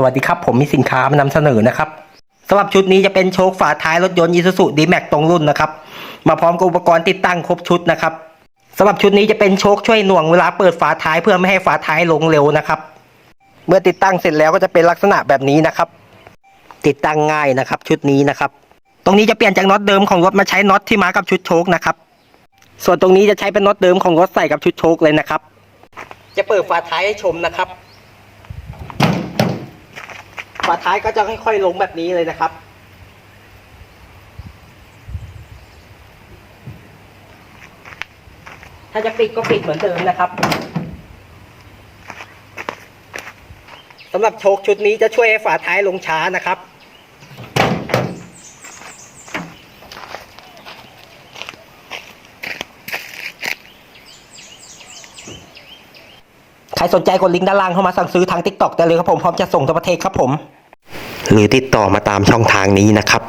สวัสดีครับ ผมมีสินค้ามานำเสนอนะครับสำหรับชุดนี้จะเป็นโชคฝาท้ายรถยนต์ Isuzu D-Max ตรงรุ่นนะครับ มาพร้อมกับอุปกรณ์ติดตั้งครบชุดนะครับสำหรับชุดนี้จะเป็นโชคช่วยหน่วงเวลาเปิดฝาท้ายเพื่อไม่ให้ฝาท้ายลงเร็วนะครับ เมื่อติดตั้งเสร็จแล้วก็จะเป็นลักษณะแบบนี้นะครับ ติดตั้งง่ายนะครับ ชุดนี้นะครับ ตรงนี้จะเปลี่ยนจากน็อตเดิมของรถมาใช้น็อตที่มากับชุดโชคนะครับ ส่วนตรงนี้จะใช้เป็นน็อตเดิมของรถใส่กับชุดโชคเลยนะครับ จะเปิดฝาท้ายให้ชมนะครับ ฝาท้ายก็จะค่อยๆลงแบบนี้เลยนะครับ ถ้าจะปิดก็ปิดเหมือนเดิมนะครับสำหรับโชคชุดนี้จะช่วยให้ฝาท้ายลงช้านะครับใครสนใจกดลิงก์ด้านล่างเข้ามาสั่งซื้อทาง TikTok ได้เลยครับผม พร้อมจะส่งทั่วประเทศครับผม หรือติดต่อมาตามช่องทางนี้นะครับ